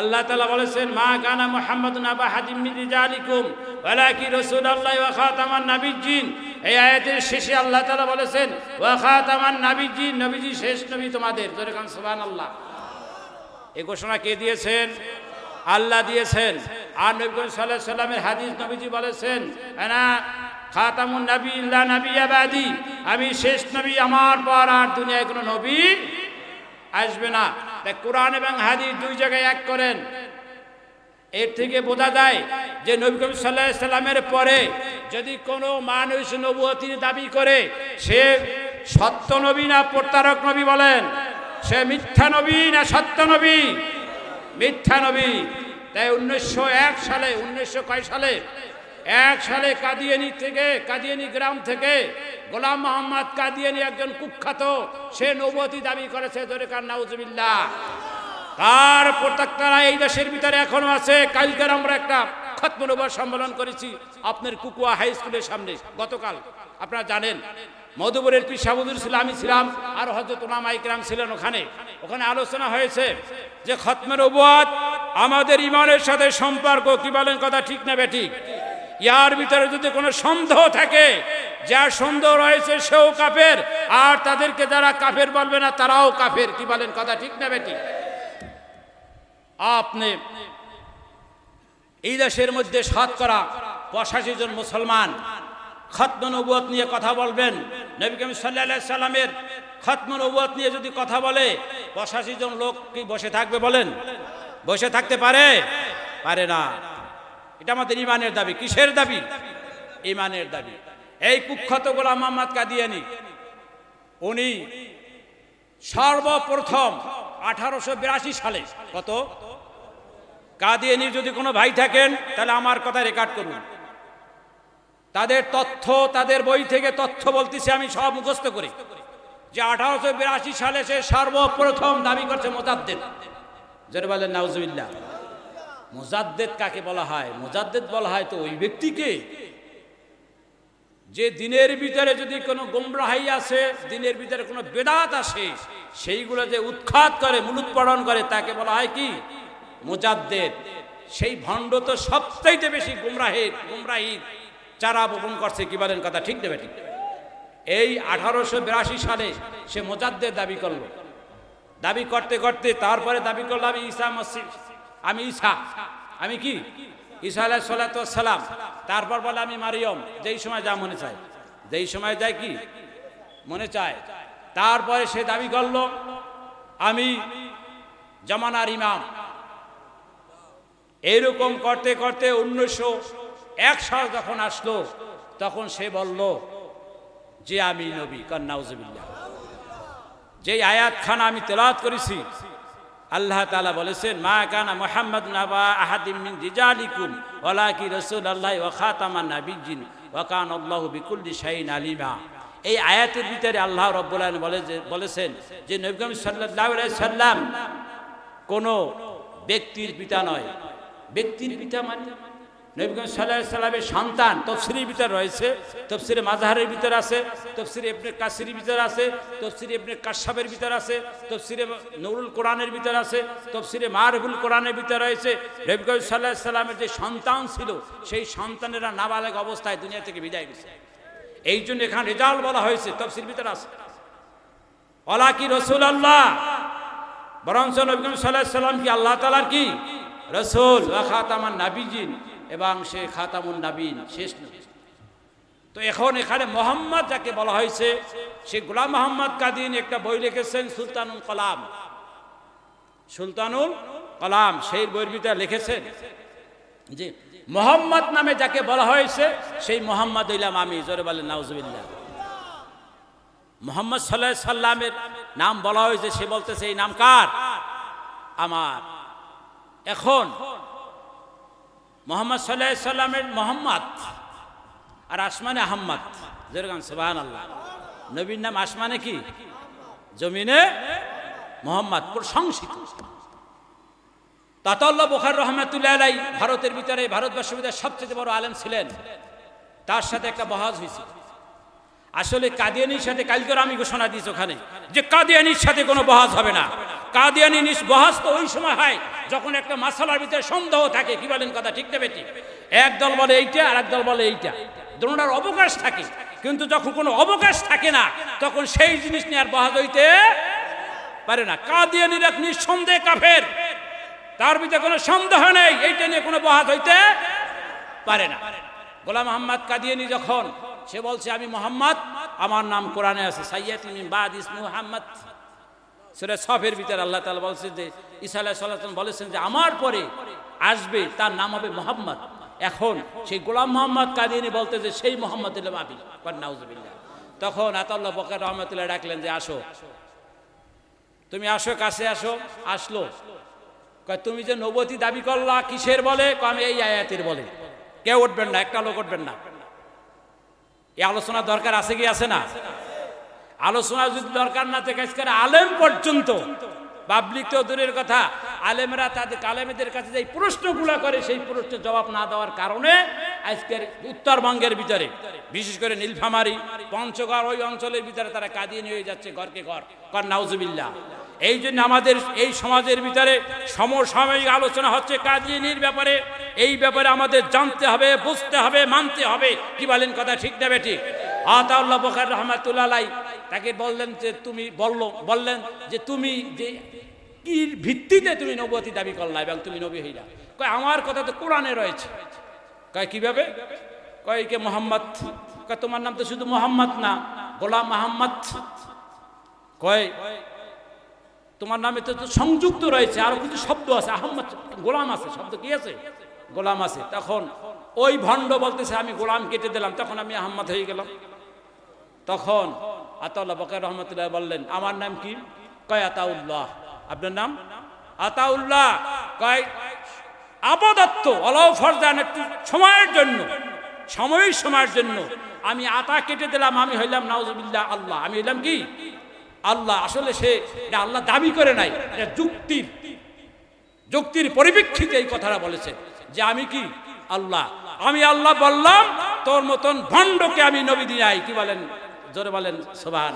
আল্লাহ তালা বলেছেন, মা কানা মোহাম্মদ নাবা হাদিম রিজালিকুম ওয়ালাকি রাসূলুল্লাহ ওয়া খাতামান নাবিয়্যিন। এই আয়াতের শেষে আল্লাহ তালা বলেছেন, ওয়া খাতামান নাবিয়্যিন, নবীজি শেষ নবী তোমাদের। জোরে কান, সুবহানাল্লাহ। এই ঘোষণা কে দিয়েছেন? আল্লাহ দিয়েছেন। আর নবী করিম সাল্লাল্লাহু আলাইহি সাল্লামের হাদিস নবীজি বলেছেন না খাতামুন নবী ইল্লা নবী আমি শেষ নবী আমার পর আর দুনিয়ায় কোনো নবী আসবে না। তাই কোরআন এবং হাদিস দুই জায়গায় এক করেন। এর থেকে বোঝা যায় যে নবী করিম সাল্লাহ সাল্লামের পরে যদি কোনো মানুষ নবুয়তির দাবি করে, সে সত্য নবী না প্রতারক নবী বলেন, সে মিথ্যা নবী না সত্য নবী? মিথ্যা নবী। তাই উনিশশো এক সালে, উনিশশো কয় সালে এক সালে কাদিয়ানি থেকে, কাদিয়ানি গ্রাম থেকে গোলাম মোহাম্মদ কাদিয়ানি একজন কুখ্যাত, সে নবতী দাবি করেছে, দরেকার নাউজবিল্লা তার প্রত্যেকটা এই দেশের ভিতরে এখনও আছে। কালকের আমরা একটা খতমনবর সম্মেলন করেছি আপনার কুকুয়া হাই স্কুলের সামনে, গতকাল। আপনারা জানেন, মধুপুরের পি সাবুদুর ছিল, আমি ছিলাম, আর হজরত ওলামা ইকরাম ছিলেন ওখানে। ওখানে আলোচনা হয়েছে যে খতমের অবুয়াদ আমাদের ইমানের সাথে সম্পর্ক কি বলেন কথা ঠিক না বেঠিক ইয়ার ভিতরে যদি কোনো সন্দেহ থাকে যার সন্দেহ রয়েছে সেও কাফের, আর তাদেরকে যারা কাফের বলবে না, তারাও কাফের। কি বলেন কথা ঠিক না বেঠিক? আপনি এই দেশের মধ্যে শতকরা পঁচাশি জন মুসলমান খতম নবুয়ত নিয়ে কথা বলবেন। নবী করিম সাল্লাহ সাল্লামের খতম নবুয়ত নিয়ে যদি কথা বলে, পঁচাশি জন লোক কি বসে থাকবে বলেন? বসে থাকতে পারে? পারে না। এটা আমাদের ইমানের দাবি। কিসের দাবি? ইমানের দাবি। এই কুখ্যাত গোলাম মোহাম্মদ কাদিয়ানি, উনি সর্বপ্রথম আঠারোশো বিরাশি সালে, কত? কাদিয়ানির যদি কোনো ভাই থাকেন, তাহলে আমার কথা রেকর্ড করুন। তাদের তথ্য, তাদের বই থেকে তথ্য বলতেছি আমি, সব মুখস্থ করি। যে আঠারোশো বিরাশি সালে সে সর্বপ্রথম দাবি করছে মোজাদ্দেদ। যেটা বলেন মোজাদ্দেদ কাকে বলা হয়? মোজাদ্দেদ বলা হয় তো ওই ব্যক্তিকে। যে দিনের ভিতরে যদি কোনো গোমরাহাই আসে, দিনের ভিতরে কোনো বেদাত আসে, সেইগুলো যে উৎখাত করে মূলোৎপাদন করে, তাকে বলা হয় কি? মোজাদ্দেদ। সেই ভণ্ড তো সবচাইতে বেশি গুমরাহের গুমরাহির চারা বপন করছে, কি বলেন কথা? ঠিক দেবে ঠিক এই আঠারোশো বিরাশি সালে সে মোজাদ্দের দাবি করল। দাবি করতে করতে তারপরে দাবি করল আমি ঈসা মসজিদ আমি ঈসা আমি কি? ঈসা আলাহ সালাম। তারপর বলে, আমি মারিয়ম। যেই সময় যা মনে চায়। যেই সময় যায় কি? মনে চায়। তারপরে সে দাবি করল, আমি জমানার ইমাম। এইরকম করতে করতে উনিশশো এক সাল যখন আসলো, তখন সে বলল, যে আমি নবী কন্যাউজবিল্লা যে আয়াত খান আমি তেলাত করেছি আল্লাহ তালা বলেছেন, মা কানা মোহাম্মদ নাবা আহাদিমিন রিজালিকুম ওলা কি রসুল আল্লাহ ও খাতামা নাবিজিন ওয়াকান আল্লাহ বিকুল্লি শাহিন আলিমা। এই আয়াতের ভিতরে আল্লাহ রব্বুল আলম বলে বলেছেন যে নবীগম সাল্লাহ সাল্লাম কোনো ব্যক্তির পিতা নয়। ব্যক্তির পিতা মানে নবীগঞ্জ সাল্লাহ সাল্লামের সন্তান তফসিরের ভিতর রয়েছে, তফসিরে মাজাহারের ভিতর আছে, তফসিরে ইবনে কাসির ভিতর আছে, তফসিরে ইবনে কাশাবের ভিতর আছে, তফসিরে নুরুল কোরআনের ভিতর আছে, তফসিরে মারহুল কোরআনের ভিতর রয়েছে। নবীগঞ্জ সাল্লাহ সাল্লামের যে সন্তান ছিল, সেই সন্তানেরা নাবালেগ অবস্থায় দুনিয়া থেকে বিদায় গেছে এই জন্য এখানে রেজাল্ট বলা হয়েছে তফসির ভিতর আছে। অলা কি রসুল আল্লাহ বরঞ্চ নবীগঞ্জ সাল্লাহ সাল্লাম কি আল্লাহ তালার কি? রসুল খাতামান নাবিজিন এবং সে খাতামুন নাবিন শেষ তো এখন এখানে মোহাম্মদ যাকে বলা হয়েছে, সে গোলাম মোহাম্মদ কাদিন একটা বই লিখেছেন সুলতানুল কলাম। সুলতানুল কলাম, সেই বইয়ের ভিতরে লিখেছেন যে, মোহাম্মদ নামে যাকে বলা হয়েছে, সেই মোহাম্মদ ইলাম আমি, জোরে বলেন, নাউজুবিল্লাহ। মোহাম্মদ সাল্লাহ সাল্লামের নাম বলা হয়েছে, সে বলতেছে, এই নাম কার? আমার। এখন মোহাম্মদ সাল্লাহ সাল্লামের মোহাম্মদ আর আসমানে আহম্মদ। যেরকম সুবাহান আল্লাহ নবীর নাম আসমানে কি? জমিনে মোহাম্মদ, প্রশংসিত। তাতাল্লা বোখার রহমাতুল্লাহ ভারতের ভিতরে ভারতবর্ষের ভিতরে সবচেয়ে বড় আলেম ছিলেন। তার সাথে একটা বহাজ হয়েছে। আসলে কাদিয়ানির সাথে কালকের আমি ঘোষণা দিয়েছি ওখানে, যে কাদিয়ানির সাথে কোনো বহাজ হবে না। কাদিয়ানি নিস বহাস ওই সময় হয় যখন একটা মাসালার ভিতরে সন্দেহ থাকে। কি বলেন কথা ঠিক নেবে এক দল বলে এইটা আর এক দল বলে এইটা। দুটার অবকাশ থাকে। কিন্তু যখন কোনো অবকাশ থাকে না, তখন সেই জিনিস নিয়ে আর বহাজ হইতে পারে না। কাদিয়ানির এক নিঃসন্দেহ কাফের। তার ভিতরে কোনো সন্দেহ নেই, এইটা নিয়ে কোনো বহাজ হইতে পারে না। গোলাম মোহাম্মদ কাদিয়ানি যখন, সে বলছে, আমি মোহাম্মদ, আমার নাম কোরআনে আছে সাইয়াত বাদ ইসমু মোহাম্মদ। সেটা সফের ভিতরে আল্লাহ তালা বলছে যে আলাইহিস সালাম বলেছেন যে, আমার পরে আসবে, তার নাম হবে মোহাম্মদ। এখন সেই গোলাম মোহাম্মদ কাদিয়ানি বলতে যে, সেই মোহাম্মদ আবি নাউজুবিল্লাহ। তখন আতাল্লাহ বকর রহমতুল্লাহ ডাকলেন যে, আসো। তুমি আসো, কাছে আসো। আসলো। তুমি যে নবতী দাবি করলা, কিসের বলে? আমি এই আয়াতের বলে। কেউ উঠবেন না, একটা লোক উঠবেন না। এই আলোচনা দরকার আছে কি, আছে না? আলোচনা যদি দরকার না থাকে, আজকের আলেম পর্যন্ত। পাবলিক তো দূরের কথা, আলেমরা তাদের আলেমেদের কাছে যে প্রশ্নগুলো করে, সেই প্রশ্নের জবাব না দেওয়ার কারণে আজকের উত্তরবঙ্গের ভিতরে, বিশেষ করে নীলফামারি, পঞ্চগড়, ওই অঞ্চলের ভিতরে তারা কাঁদিয়ে নিয়ে যাচ্ছে ঘরকে ঘর। কর নাউজুবিল্লাহ, এই জন্য আমাদের, এই সমাজের ভিতরে সমসাময়িক আলোচনা হচ্ছে কাদিনীর ব্যাপারে। এই ব্যাপারে আমাদের জানতে হবে, বুঝতে হবে, মানতে হবে। কি বলেন কথা ঠিক নেবে ঠিক? আতাউল্লাহ বখার রহমাতুল্লাহ তাকে বললেন যে তুমি বলল, বললেন যে তুমি যে কি ভিত্তিতে তুমি নবতী দাবি করলা এবং তুমি নবী হইলা। কয়, আমার কথা তো কোরআনে রয়েছে। কয়, কীভাবে? কয় কে মোহাম্মদ। কয়, তোমার নাম তো শুধু মোহাম্মদ না, গোলাম মোহাম্মদ। কয়, তোমার নামে তো সংযুক্ত রয়েছে, আরও কিছু শব্দ আছে, আহম্মদ গোলাম আছে, শব্দ কি আছে? গোলাম আছে। তখন ওই ভণ্ড বলতেছে, আমি গোলাম কেটে দিলাম, তখন আমি আহম্মদ হয়ে গেলাম। তখন আতাউল্লাহ বকার রহমতুল্লাহ বললেন, আমার নাম কি? কয়, আতাউল্লাহ। আপনার নাম? আতাউল্লাহ। কয়, আপাদত্ত অলাও ফরদান একটু সময়ের জন্য, সাময়িক সময়ের জন্য আমি আতা কেটে দিলাম, আমি হইলাম নাউজুবিল্লাহ আল্লাহ। আমি হইলাম কি? আল্লাহ, আসলে সে আল্লাহ দাবি করে নাই, এটা যুক্তির যুক্তির পরিপ্রেক্ষিতে এই কথাটা বলেছে যে আমি কি? আল্লাহ। আমি আল্লাহ বললাম, তোর মতন ভণ্ডকে আমি নবী দিনাই কি বলেন? জোরে বলেন সোভান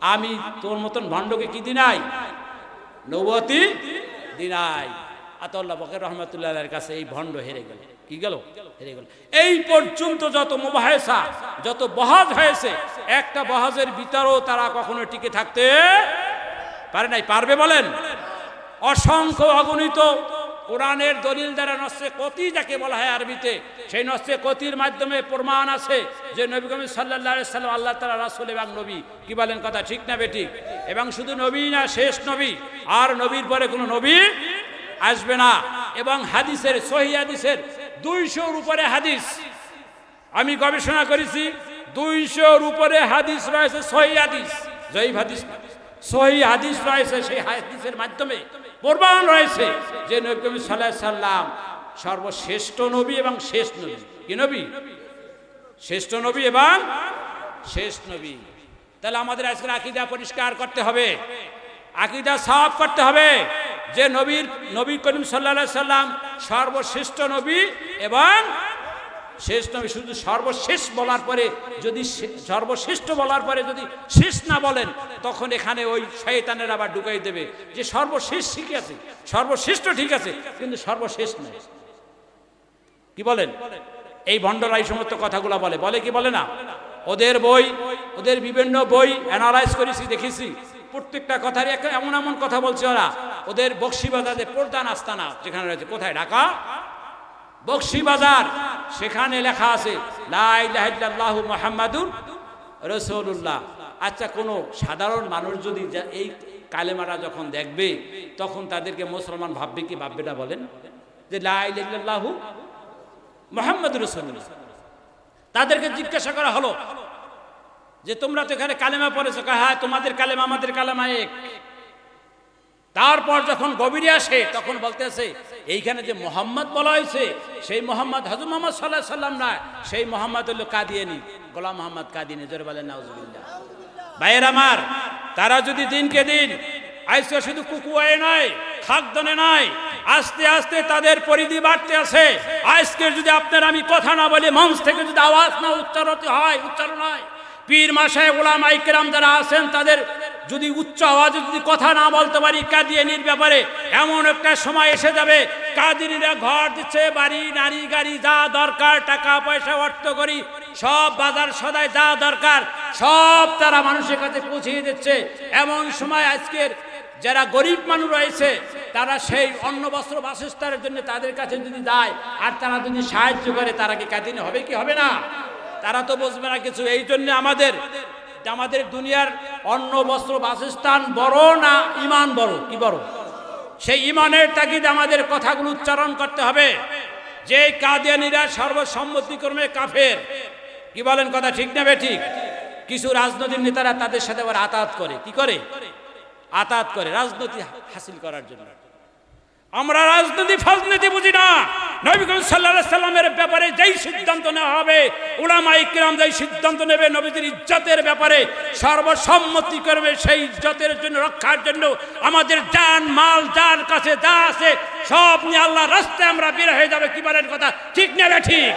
আমি তোর মতন ভণ্ডকে কি দিনাই? নবতী দিনাই। আতল্লা বকের রহমতুল্লাহের কাছে এই ভণ্ড হেরে গেল। কি গেল? হেরে গেল। এই পর্যন্ত যত মোবাহেসা, যত বহাজ হয়েছে, একটা বহাজের ভিতরেও তারা কখনো টিকে থাকতে পারে নাই। পারবে বলেন? অসংখ্য অগণিত কোরআনের দলিল দ্বারা নস্যে কতি যাকে বলা হয় আরবিতে, সেই নস্যে কতির মাধ্যমে প্রমাণ আছে যে নবী কবি সাল্লাহ সাল্লাম আল্লাহ তালা রাসুল এবং নবী। কি বলেন কথা ঠিক না বেঠিক? এবং শুধু নবী না, শেষ নবী, আর নবীর পরে কোনো নবী আসবে না। এবং হাদিসের, সহি হাদিসের দুইশোর উপরে হাদিস। আমি গবেষণা করেছি, দুইশোর উপরে হাদিস রয়েছে, সহি হাদিস। জয়ীব হাদিস সহি হাদিস রয়েছে, সেই হাদিসের মাধ্যমে প্রমাণ রয়েছে। যে নবী কবি সাল্লাহ সাল্লাম সর্বশ্রেষ্ঠ নবী এবং শেষ নবী। কি নবী? শ্রেষ্ঠ নবী এবং শেষ নবী। তাহলে আমাদের আজকের আকিদা পরিষ্কার করতে হবে। আকিদা সাফ করতে হবে যে নবীর, নবী করিম সাল্লা সাল্লাম সর্বশ্রেষ্ঠ নবী এবং শেষ নবী শুধু সর্বশেষ বলার পরে যদি সর্বশ্রেষ্ঠ বলার পরে যদি শেষ না বলেন, তখন এখানে ওই শয়তানের আবার ঢুকাই দেবে যে সর্বশেষ ঠিক আছে, সর্বশ্রেষ্ঠ ঠিক আছে, কিন্তু সর্বশেষ নয়। কি বলেন? এই ভণ্ডরা এই সমস্ত কথাগুলো বলে। বলে কি? বলে না। ওদের বই, ওদের বিভিন্ন বই অ্যানালাইজ করেছি, দেখেছি। প্রত্যেকটা কথারই একটা এমন এমন কথা বলছে ওরা। ওদের বক্সিবাজারে প্রধান আস্তানা যেখানে রয়েছে। কোথায়? ঢাকা? বক্সিবাজার। সেখানে লেখা আছে লাহ মোহাম্মদুর রসুল্লাহ আচ্ছা কোনো সাধারণ মানুষ যদি এই কালেমারা যখন দেখবে, তখন তাদেরকে মুসলমান ভাববে কি ভাববে না বলেন? যে লাহু মোহাম্মদ রসুল্লাহ তাদেরকে জিজ্ঞাসা করা হলো, যে তোমরা তো এখানে কালেমা পড়েছো? হ্যাঁ তোমাদের কালেমা আমাদের কালেমা এক। তারপর যখন গভীরে আসে, তখন বলতেছে, এইখানে যে মোহাম্মদ বলা হয়েছে, সেই মোহাম্মদ হজর মোহাম্মদ সাল্লাহ সাল্লাম না সেই মোহাম্মদ হলো কাদিয়ানি, গোলাম মোহাম্মদ কাদিয়ানি, জোরে বলেন, নাউজুবিল্লাহ। ভাইয়ের আমার, তারা যদি দিনকে দিন আজকে শুধু কুকুয়ায় নয় খাদ্যনে নয়, আস্তে আস্তে তাদের পরিধি বাড়তে আছে, আজকে যদি আপনার আমি কথা না বলি, মঞ্চ থেকে যদি আওয়াজ না উচ্চারণ হয় উচ্চারণ হয়, পীর মাসায় ওলাম আইকেরাম যারা আছেন, তাদের যদি উচ্চ আওয়াজে যদি কথা না বলতে পারি কাদিয়ানির ব্যাপারে, এমন একটা সময় এসে যাবে। কাদিনীরা ঘর দিচ্ছে, বাড়ি, নারী, গাড়ি, যা দরকার, টাকা, পয়সা, অর্থ করি, সব বাজার সদায় যা দরকার, সব তারা মানুষের কাছে পৌঁছিয়ে দিচ্ছে। এমন সময় আজকের যারা গরিব মানুষ রয়েছে, তারা সেই অন্ন, বস্ত্র, বাসস্থানের জন্য তাদের কাছে যদি যায়, আর তারা যদি সাহায্য করে, তারা কি কাদিনী হবে কি হবে না? তারা তো বুঝবে না কিছু। এই জন্য আমাদের আমাদের দুনিয়ার অন্ন, বস্ত্র, বাসস্থান বড় না ইমান বড়? কি বড়? সেই ইমানের তাগিদে আমাদের কথাগুলো উচ্চারণ করতে হবে। যে কাদিয়ানিরা সর্বসম্মতিক্রমে কাফের, কি বলেন কথা ঠিক না বে ঠিক কিছু রাজনৈতিক নেতারা তাদের সাথে আবার আতাত করে। কি করে? আতাত করে রাজনীতি হাসিল করার জন্য। আমরা রাজনীতি, ফাজনীতি বুঝি না। নবী করিম সাল্লাল্লাহু সাল্লামের ব্যাপারে যেই সিদ্ধান্ত নেওয়া হবে, উলামা ইকরাম যেই সিদ্ধান্ত নেবে নবীদের ইজ্জতের ব্যাপারে সর্বসম্মতি করবে, সেই ইজ্জতের জন্য, রক্ষার জন্য আমাদের জান, মাল যার কাছে যা আছে, সব নিয়ে আল্লাহর রাস্তায় আমরা বের হয়ে যাবে, কি বলেন কথা? ঠিক নেবে ঠিক?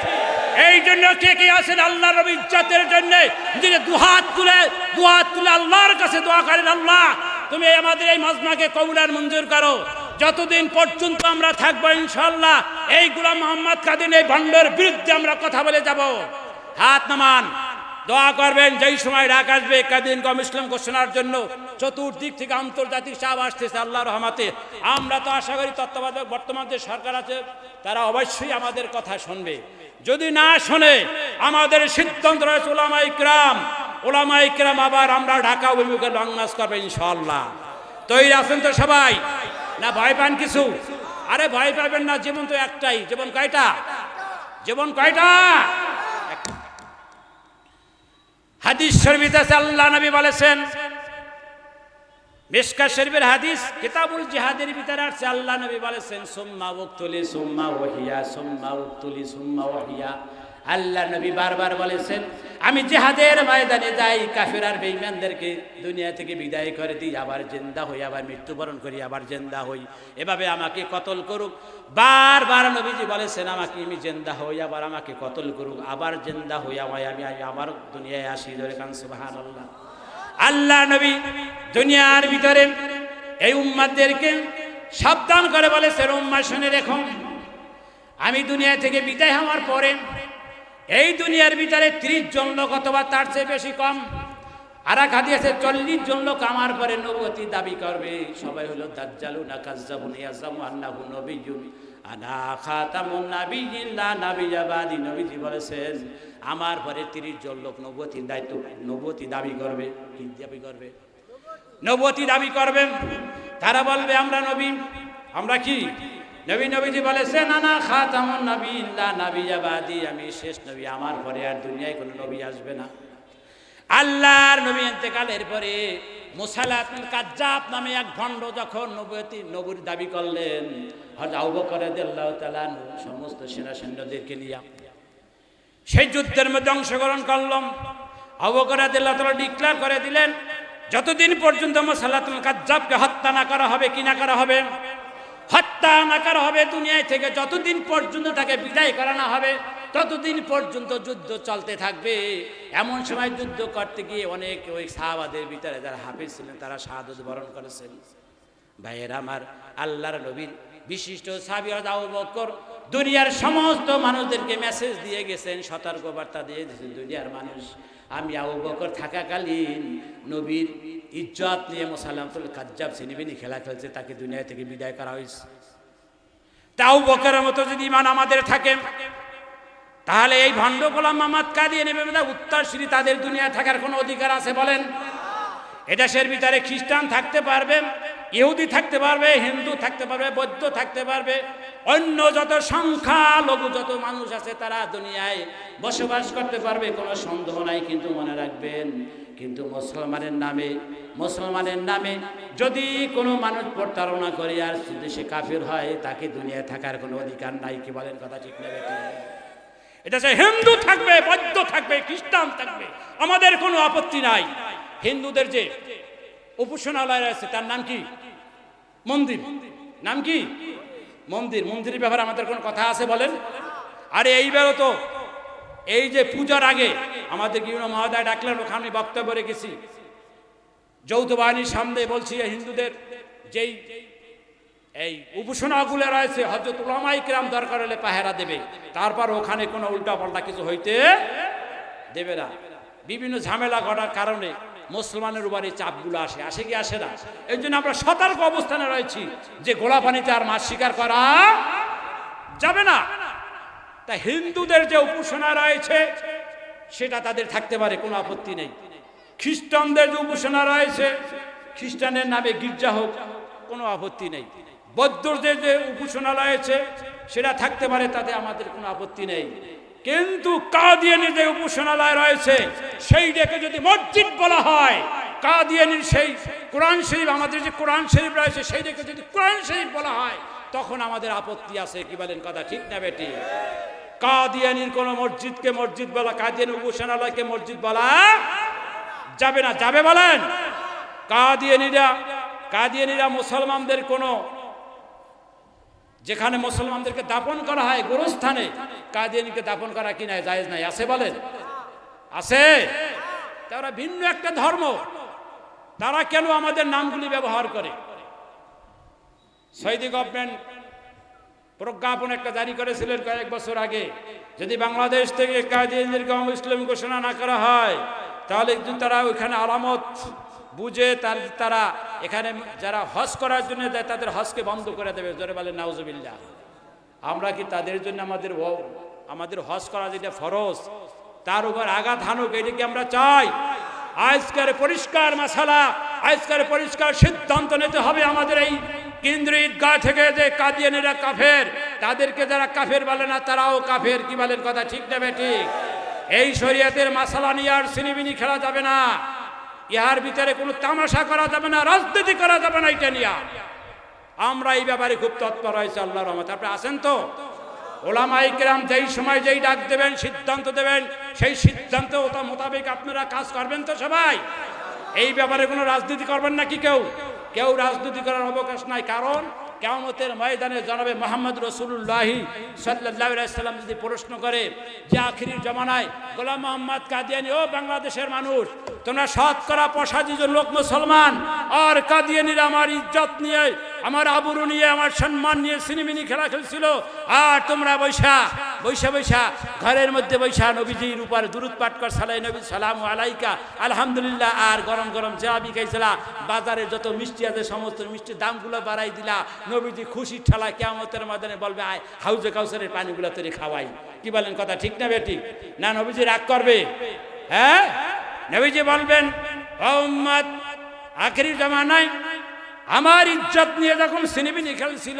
এই জন্য কে কে আছেন? আল্লাহ নবী ইজ্জতের জন্য নিজে দুহাত তুলে দুহাত তুলে আল্লাহর কাছে দোয়া করেন, আল্লাহ, তুমি আমাদের এই মজমাকে কবুলার মঞ্জুর করো। যতদিন পর্যন্ত আমরা থাকব ইনশাল্লাহ এই গুলাম মোহাম্মদ কাদিন এই ভণ্ডের বিরুদ্ধে আমরা কথা বলে যাব। হাত নামান। দোয়া করবেন, যেই সময় ডাক আসবে কাদিন কম ইসলাম ঘোষণার জন্য চতুর্দিক থেকে আন্তর্জাতিক চাপ আসতেছে আল্লাহ রহমাতে। আমরা তো আশা করি তত্ত্বাবধায়ক বর্তমান যে সরকার আছে, তারা অবশ্যই আমাদের কথা শুনবে। যদি না শোনে, আমাদের সিদ্ধান্ত রয়েছে ওলামা ইকরাম ওলামা ইকরাম আবার আমরা ঢাকা অভিমুখে লং মার্চ করব ইনশাল্লাহ তৈরি আছেন তো সবাই? না ভয় পান কিছু? আরে ভয় পাবেন না, জীবন তো একটাই। জীবন কয়টা? জীবন কয়টা? হাদিস শরীফ আছে আল্লাহ নবী বলেছেন মিশকা শরীফের হাদিস কিতাবুল জিহাদের ভিতরে আছে আল্লাহ নবী বলেছেন, সুম্মা উক্তুলি সুম্মা ওহিয়া সুম্মা উক্তুলি সুম্মা ওহিয়া আল্লাহ নবী বারবার বলেছেন, আমি জিহাদের ময়দানে যাই, কাফির আর বেঈমানদেরকে দুনিয়া থেকে বিদায় করে দিই, আবার জেন্দা হই, আবার মৃত্যুবরণ করি, আবার জেন্দা হই। এভাবে আমাকে কতল করুক। বারবার নবীজি বলেছেন, আমাকে আমি জেন্দা হই, আবার আমাকে কতল করুক, আবার জেন্দা হই, আমায় আমি আবার দুনিয়ায় আসি। ধরে কান, সুবহানাল্লাহ। আল্লাহ আল্লাহ নবী দুনিয়ার ভিতরে এই উম্মাদেরকে সাবধান করে বলেছেন, উম্মা, শুনে রেখো। আমি দুনিয়া থেকে বিদায় হওয়ার পরে এই দুনিয়ার ভিতরে ত্রিশ জন লোক অথবা তার চেয়ে বেশি কম। আর এক হাদিয়াছে চল্লিশ জন লোক আমার পরে নবতী দাবি করবে। সবাই হলো দাজ্জালু না কাজ্জাবুন ইয়াজামু আন্নাহু নবিয়্যুন। আনা খাতামুন নাবিয়্যিন, লা নাবিয়্যা বাদি। নবীজি বলেছেন, আমার পরে তিরিশ জন লোক নবতী দায়িত্ব নবতী দাবি করবে। কি দাবি করবে? নবতী দাবি করবেন তারা বলবে, আমরা নবী, আমরা কি? নবী নবীজি বলেছেন নানা খাতামুন নবী লা নাবিয়্যা বাদি আমি শেষ নবী, আমার পরে আর দুনিয়ায় কোনো নবী আসবে না। আল্লাহর নবী এতেকালের পরে মুসালাতুল কাজ্জাব নামে এক ভণ্ড যখন নবতী নবুর দাবি করলেন হজ আউ বকর রাদিয়াল্লাহু তাআলা সমস্ত সেনা সৈন্যদেরকে নিয়ে সেই যুদ্ধের মধ্যে অংশগ্রহণ করলাম। আবু বকর রাদিয়াল্লাহু তাআলা ডিক্লেয়ার করে দিলেন, যতদিন পর্যন্ত মুসালাতুল কাজ্জাবকে হত্যা না করা হবে, কি না করা হবে হত্যা না করা হবে দুনিয়ায় থেকে, যতদিন পর্যন্ত তাকে বিদায় করানো হবে, ততদিন পর্যন্ত যুদ্ধ চলতে থাকবে। এমন সময় যুদ্ধ করতে গিয়ে অনেক ওই সাহাবাদের ভিতরে যারা হাফিজ ছিলেন, তারা শাহাদত বরণ করেছেন। ভাইয়ের আমার, আল্লাহর নবীর বিশিষ্ট সাবি আবু বকর দুনিয়ার সমস্ত মানুষদেরকে মেসেজ দিয়ে গেছেন, সতর্কবার্তা দিয়ে দিয়েছেন, দুনিয়ার মানুষ। আমি আবু বকর থাকাকালীন নবীর ইজ্জত নিয়ে মোসাল্লামতুল কাজ্জাব সিনেমিনি খেলা খেলছে, তাকে দুনিয়া থেকে বিদায় করা হয়েছে। তাও বকরের মতো যদি ইমান আমাদের থাকে, তাহলে এই ভণ্ড গোলাম মামাদ কাঁদিয়ে নেবে উত্তর শ্রী তাদের দুনিয়ায় থাকার কোনো অধিকার আছে বলেন? এদেশের ভিতরে খ্রিস্টান থাকতে পারবে, ইহুদি থাকতে পারবে, হিন্দু থাকতে পারবে, বৌদ্ধ থাকতে পারবে অন্য যত সংখ্যা লঘু যত মানুষ আছে তারা দুনিয়ায় বসবাস করতে পারবে, কোনো সন্দেহ নাই, কিন্তু মনে রাখবেন, কিন্তু মুসলমানের নামে মুসলমানের নামে যদি কোনো মানুষ প্রতারণা করে আর যদি সে কাফির হয়, তাকে দুনিয়ায় থাকার কোনো অধিকার নাই, কি বলেন কথা ঠিক না এটা সে হিন্দু থাকবে, বৌদ্ধ থাকবে, খ্রিস্টান থাকবে, আমাদের কোনো আপত্তি নাই। হিন্দুদের যে উপাসনালয় আছে তার নাম কি? মন্দির। নাম কি? মন্দির, মন্দিরের ব্যাপারে আমাদের কোনো কথা আছে বলেন? আরে এইবারও তো, এই যে পূজার আগে আমাদের বিভিন্ন মহোদয় ডাকলেন, ওখানে বক্তব্য রেখেছি। যৌথ বাহিনীর সামনে বলছি হিন্দুদের যেই, এই উপাসনাগুলো রয়েছে হজরত উলামাই কিরাম দরকার হলে পাহেরা দেবে। তারপর ওখানে কোনো উল্টাপাল্টা কিছু হইতে দেবে না। বিভিন্ন ঝামেলা ঘটার কারণে মুসলমানের উপরে চাপগুলো আসে। আসে কি আসে না? এই জন্য আমরা সতর্ক অবস্থানে রয়েছি যে গোলা পানিতে আর মাছ শিকার করা যাবে না। তা হিন্দুদের যে উপাসনা রয়েছে, সেটা তাদের থাকতে পারে, কোনো আপত্তি নেই। খ্রিস্টানদের যে উপাসনা রয়েছে, খ্রিস্টানের নামে গির্জা হোক, কোনো আপত্তি নেই। বৌদ্ধদের যে উপাসনা রয়েছে, সেটা থাকতে পারে, তাতে আমাদের কোনো আপত্তি নেই। কিন্তু কাদিয়ানির যে উপাসনালয় রয়েছে সেই সেইটাকে যদি মসজিদ বলা হয় কাদিয়ানির সেই কোরআন শরীফ, আমাদের যে কোরআন শরীফ রয়েছে সেই সেইটাকে যদি কোরআন শরীফ বলা হয়, তখন আমাদের আপত্তি আছে, কি বলেন কথা ঠিক না বেটি? কাদিয়ানির কোন মসজিদকে মসজিদ বলা, কাদিয়ানি উপাসনালয়কে মসজিদ বলা যাবে না, যাবে বলেন? কাদিয়ানিরা কাদিয়ানিরা মুসলমানদের কোনো যেখানে মুসলমানদেরকে দাপন করা হয় গোরস্থানে, কাদিয়ানিকে দাপন করা কি নাই, জায়েজ নাই, আছে বলেন? আছে? তারা ভিন্ন একটা ধর্ম। তারা কেন আমাদের নামগুলি ব্যবহার করে? সৌদি গভর্নমেন্ট প্রজ্ঞাপন একটা জারি করেছিলেন কয়েক বছর আগে। যদি বাংলাদেশ থেকে কাদিয়ানদেরকে ইসলাম ঘোষণা না করা হয়, তাহলে কিন্তু তারা ওইখানে আলামত বুঝে তার, তারা এখানে যারা হজ করার জন্য যায়, তাদের হজকে বন্ধ করে দেবে। জোরে বলে নাউজুবিল্লাহ। আমরা কি তাদের জন্য আমাদের আমাদের হজ করা যেটা ফরজ, তার উপর আঘাত হানুক, এটা কি আমরা চাই? আজকের পরিষ্কার মশালা, আজকের পরিষ্কার সিদ্ধান্ত নিতে হবে আমাদের এই কেন্দ্রীয় ঈদগাহ থেকে যে কাদিয়ানিরা কাফের, তাদেরকে যারা কাফের বলে না, তারাও কাফের, কি বলেন কথা ঠিক নেবে ঠিক? এই শরীয়তের মশালা নিয়ে আর সিনিবিনি খেলা যাবে না। ইহার ভিতরে কোনো তামাশা করা যাবে না, রাজনীতি করা যাবে না এটা নিয়ে। আমরা এই ব্যাপারে খুব তৎপর হয়েছে আল্লাহ রহমত। আপনি আছেন তো? ওলামাই কেরাম যেই সময় যেই ডাক দেবেন, সিদ্ধান্ত দেবেন, সেই সিদ্ধান্ত ওটা মোতাবেক আপনারা কাজ করবেন তো সবাই? এই ব্যাপারে কোনো রাজনীতি করবেন নাকি কেউ? কেউ রাজনীতি করার অবকাশ নাই। কারণ কেমতের ময়দানে জনাবে মোহাম্মদ রসুল্লাহি সাল্লাহাম যদি প্রশ্ন করে যে আখিরির জমানায় গোলাম মোহাম্মদ কাদিয়ানি, ও বাংলাদেশের মানুষ, তোমরা শতকরা পঁচাশি লোক মুসলমান, আর কাদিয়ানির আমার ইজ্জত নিয়ে আমার আবরু নিয়ে আমার সম্মান নিয়ে সিনেমিনি খেলা খেলছিল। আর তোমরা বৈশা বৈশা বৈশা ঘরের মধ্যে বৈশা নবীজির উপর দুরুদ পাঠ কর সালাই নবী সালাম আলাইকা আলহামদুলিল্লাহ আর গরম গরম জাবি খাইছিলা। বাজারে যত মিষ্টি আছে সমস্ত মিষ্টির দামগুলো বাড়াই দিলা। নবীজি খুশি ঠেলা কেমতের মাদানে বলবে আয় হাউজে কাউসারের পানিগুলো তৈরি খাওয়াই। কি বলেন কথা ঠিক না বেঠিক? না নবীজি রাগ করবে? হ্যাঁ? নবীজি বলবেন "ও উম্মত, আখেরি জমানায় আমার ইজ্জত নিয়ে যখন সিনেমিনি খেলছিল,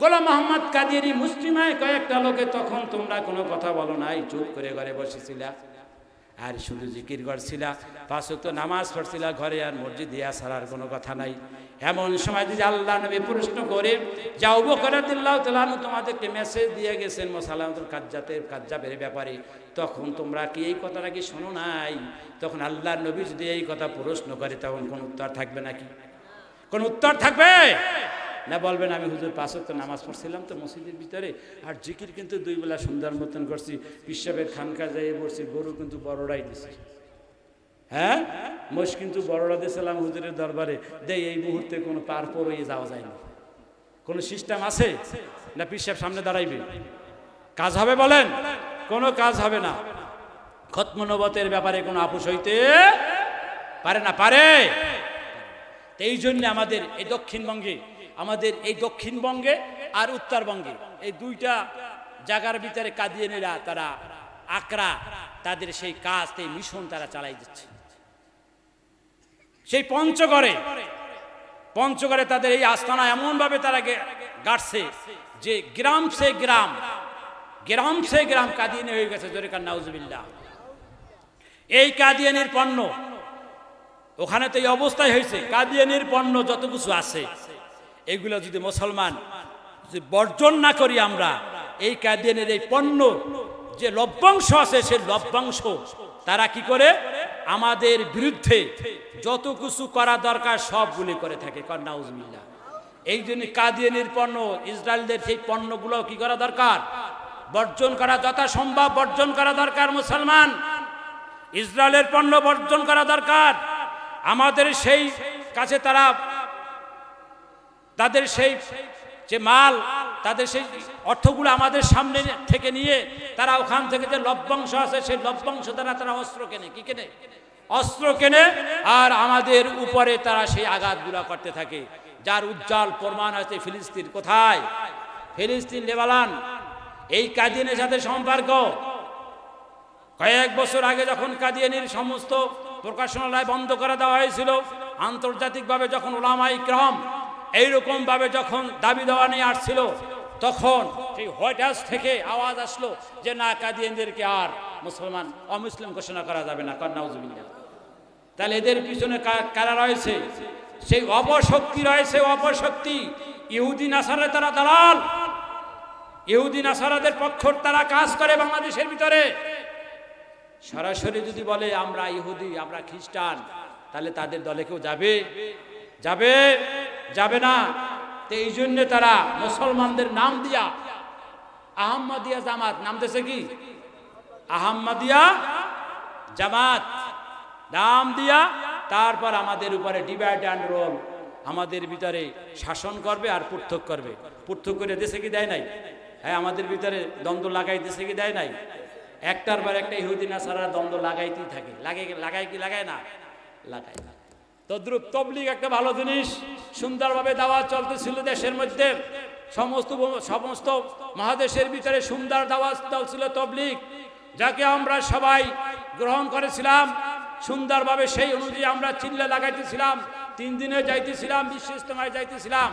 গোলাম মোহাম্মদ কাদিয়ারি মুসলিমায় কয়েকটা লোকে তখন তোমরা কোনো কথা বলো নাই, চুপ করে ঘরে বসেছিলা। আর শুধু জিকির করছিলা তো নামাজ পড়ছিলা, ঘরে আর মসজিদ দিয়া ছাড়ার কোনো কথা নাই। এমন সময় যদি আল্লাহ নবী প্রশ্ন করে, যাও বকরা দিল্লাহ তালানু তোমাদেরকে মেসেজ দিয়ে গেছেন মোসালামতুল কাজ্জাতের কাজ্জাবের ব্যাপারে। তখন তোমরা কি এই কথাটা কি শোনো নাই? তখন আল্লাহ নবী যদি এই কথা প্রশ্ন করে, তখন কোন উত্তর থাকবে নাকি? কোন উত্তর থাকবে? না, বলবেন, আমি হুজুর পাঁচক তো নামাজ পড়ছিলাম তো মসজিদের ভিতরে, আর জিকির কিন্তু দুই বেলা সুন্দর মতন করছি। পিসাবের খানকা যাইয়ে পড়ছি, গরু কিন্তু বড়রাই দিছে। হ্যাঁ? মোষ কিন্তু বড়রা দিয়েছিলাম হুজুরের দরবারে। দেই, এই মুহূর্তে কোনো পার পরইয়ে যাওয়া যায় না কোনো সিস্টেম আছে? না পিসাব সামনে দাঁড়াইবে। কাজ হবে বলেন? কোনো কাজ হবে না। খতমনবতের ব্যাপারে কোনো আপুস হইতে পারে না? পারে? এই জন্য আমাদের এই দক্ষিণবঙ্গে, আমাদের এই দক্ষিণবঙ্গে আর উত্তরবঙ্গে এই দুইটা জায়গার ভিতরে কাদিয়ানিরা তারা আকরা তাদের সেই কাজ এই মিশন তারা চালাই দিচ্ছে। সেই পঞ্চগড়ে পঞ্চগড়ে তাদের এই আস্তানা এমনভাবে তারা গাড়ছে যে গ্রাম সে গ্রাম গ্রাম সে গ্রাম কাদিয়ানি হয়ে গেছে জোরেকার নাউজুবিল্লাহ এই কাদিয়ানির পণ্য ওখানে তো এই অবস্থায় হয়েছে। কাদিয়ানির পণ্য যত কিছু আছে, এগুলো যদি মুসলমান বর্জন না করি আমরা, এই কাদিয়ানের এই পণ্য যে লভ্যাংশ আছে, সে লভ্যাংশ তারা কি করে? আমাদের বিরুদ্ধে যত কিছু করা দরকার সবগুলি করে থাকে। কন্যাউজমিল্লা এই জন্য কাদিয়ানির পণ্য, ইসরায়েলদের সেই পণ্যগুলো কি করা দরকার? বর্জন করা যথাসম্ভব, বর্জন করা দরকার মুসলমান। ইসরায়েলের পণ্য বর্জন করা দরকার। আমাদের সেই কাছে তারা, তাদের সেই যে মাল, তাদের সেই অর্থগুলো আমাদের সামনে থেকে নিয়ে তারা ওখান থেকে যে লভ্যাংশ আছে, সেই লভ্যাংশ দ্বারা তারা অস্ত্র কেনে। কি কেনে? অস্ত্র কেনে আর আমাদের উপরে তারা সেই আঘাতগুলো করতে থাকে। যার উজ্জ্বল প্রমাণ আছে ফিলিস্তিন। কোথায়? ফিলিস্তিন লেবালান এই কাদিনের সাথে সম্পর্ক। কয়েক বছর আগে যখন কাদিয়ানির সমস্ত প্রকাশনালয় বন্ধ করে দেওয়া হয়েছিল। আন্তর্জাতিকভাবে যখন ওলামাই ক্রম এইরকমভাবে যখন দাবি দেওয়া নিয়ে আসছিল, তখন সেই হোয়াইট হাউস থেকে আওয়াজ আসলো যে, না, কাদিয়ানদেরকে আর মুসলমান অমুসলিম ঘোষণা করা যাবে না কন্যাউজবিল্লা তাহলে এদের পিছনে কারা রয়েছে? সেই অপশক্তি রয়েছে, অপশক্তি। ইহুদি, নাসারে তারা দালাল। ইহুদি, নাসারাদের পক্ষ তারা কাজ করে বাংলাদেশের ভিতরে। সরাসরি যদি বলে, আমরা ইহুদি, আমরা খ্রিস্টান, তাহলে তাদের দলে কেউ যাবে? যাবে? যাবে না। তো এই জন্য তারা মুসলমানদের নাম দিয়া আহম্মদিয়া জামাত, নাম দিয়েছে কি? আহম্মদিয়া জামাত। নাম দিয়া তারপর আমাদের উপরে ডিভাইড অ্যান্ড রোল। আমাদের ভিতরে শাসন করবে আর পৃথক করবে। পৃথক করে দেশে কি দেয় নাই? হ্যাঁ আমাদের ভিতরে দ্বন্দ্ব লাগাই দেশে কি দেয় নাই? একটার পর একটা ইহুদিনা সারা দ্বন্দ্ব লাগাইতেই থাকে। লাগে লাগাই কি লাগায় না? লাগায় তদ্রুপ তবলিগ একটা ভালো জিনিস, সুন্দরভাবে দাওয়া চলতেছিল দেশের মধ্যে। সমস্ত সমস্ত মহাদেশের ভিতরে সুন্দর দাওয়া চলছিল তবলিগ, যাকে আমরা সবাই গ্রহণ করেছিলাম। সুন্দরভাবে সেই অনুযায়ী আমরা চিল্লা লাগাইতেছিলাম। তিন দিনে যাইতেছিলাম বিশ্ব ইস্তেমায় যাইতেছিলাম।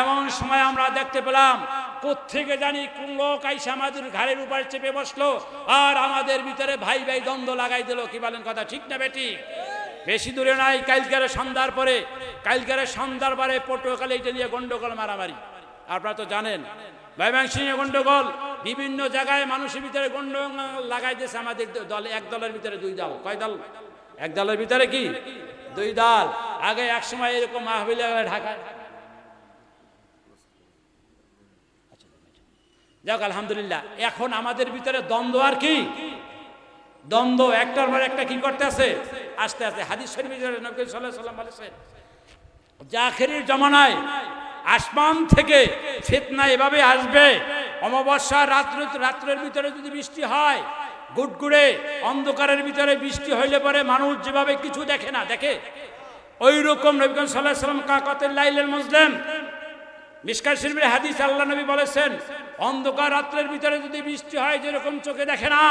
এমন সময় আমরা দেখতে পেলাম, কোত্থেকে জানি কোন লোক আইসা আমাদের ঘাড়ের উপর চেপে বসল, আর আমাদের ভিতরে ভাই ভাই দ্বন্দ্ব লাগাই দিল। কি বলেন কথা, ঠিক না বেটি? বেশি দূরে নাই, কালকারে সন্ধ্যার পরে, কালকারে সন্ধ্যার পরে পটুয়াখালী এটা নিয়ে গন্ডগোল, মারামারি। আপনারা তো জানেন, ময়মনসিংহ গন্ডগোল, বিভিন্ন জায়গায় মানুষের ভিতরে গন্ডগোল লাগাই দিয়েছে আমাদের দলে, এক দলের ভিতরে দুই দল। কয় দল? এক দলের ভিতরে কি? দুই দল। আগে এক সময় এরকম মাহবিল ঢাকায় যাক, আলহামদুলিল্লাহ। এখন আমাদের ভিতরে দ্বন্দ্ব আর কি? দ্বন্দ্ব একটার পর একটা কি করতে আছে? আস্তে আস্তে। হাদিস শরীফে নবী আলাইহি সাল্লাম বলেছেন জাখেরির জমানায় আসমান থেকে ফিতনা এভাবে আসবে। অমাবস্যা, রাত্র, রাত্রের ভিতরে যদি বৃষ্টি হয় গুড়গুড়ে অন্ধকারের ভিতরে বৃষ্টি হইলে পরে মানুষ যেভাবে কিছু দেখে না, দেখে? ওই রকম নবীগঞ্জ সাল্লাহ সাল্লাম কাকতের লাইলের মুসলিম। মিসকার শরীফের হাদিস আল্লাহ নবী বলেছেন, অন্ধকার রাত্রের ভিতরে যদি বৃষ্টি হয় যেরকম চোখে দেখে না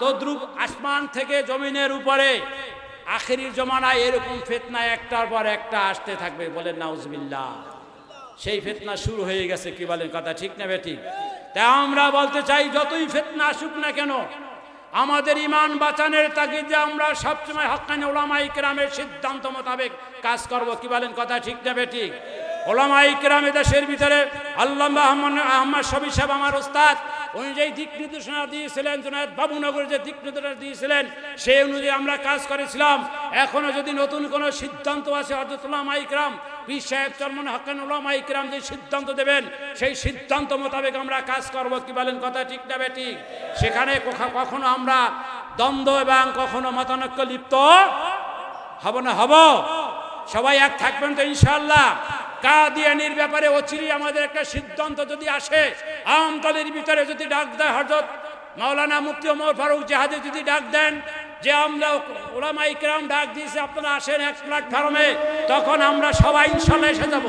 তো দ্রুব আসমান থেকে জমিনের উপরে, আখেরির জমানায় এরকম ফেতনা একটার পর একটা আসতে থাকবে বলেন নাউজবিল্লাহ। সেই ফেতনা শুরু হয়ে গেছে, কি বলেন কথা ঠিক না বেঠিক তাই আমরা বলতে চাই, যতই ফেতনা আসুক না কেন আমাদের ইমান বাঁচানোর তাগিদে আমরা সবসময় হকানি ওলামাই কেরামের সিদ্ধান্ত মোতাবেক কাজ করব। কি বলেন কথা ঠিক না বেঠিক ওলামাই কেরাম দেশের ভিতরে আল্লাহ আহমদ শবি সাহেব আমার ওস্তাদ, উনি দিক নির্দেশনা দিয়েছিলেন জুনায়দ বাবুনগর যে দিক নির্দেশনা দিয়েছিলেন, সেই অনুযায়ী আমরা কাজ করেছিলাম। এখনও যদি নতুন কোনো সিদ্ধান্ত আছে হজরতুল্লাহ মাইকরাম পীর সাহেব চরমন হাকান উলামা যে সিদ্ধান্ত দেবেন, সেই সিদ্ধান্ত মোতাবেক আমরা কাজ করব। কি বলেন কথা ঠিক না বেঠিক? সেখানে কখনো আমরা দ্বন্দ্ব এবং কখনো মতানৈক্য লিপ্ত হব না, হব। সবাই এক থাকবেন তো ইনশাল্লাহ কাদিয়ানির ব্যাপারে অচিরি আমাদের একটা সিদ্ধান্ত যদি আসে, আমতলের ভিতরে যদি ডাক দেয় হজরত মাওলানা মুক্তি ওমর ফারুক জাহাজে যদি ডাক দেন যে আমরা ওলামাইকরাম ডাক দিয়েছে, আপনারা আসেন এক প্ল্যাটফর্মে তখন আমরা সবাই ইনশাল্লাহ এসে যাব।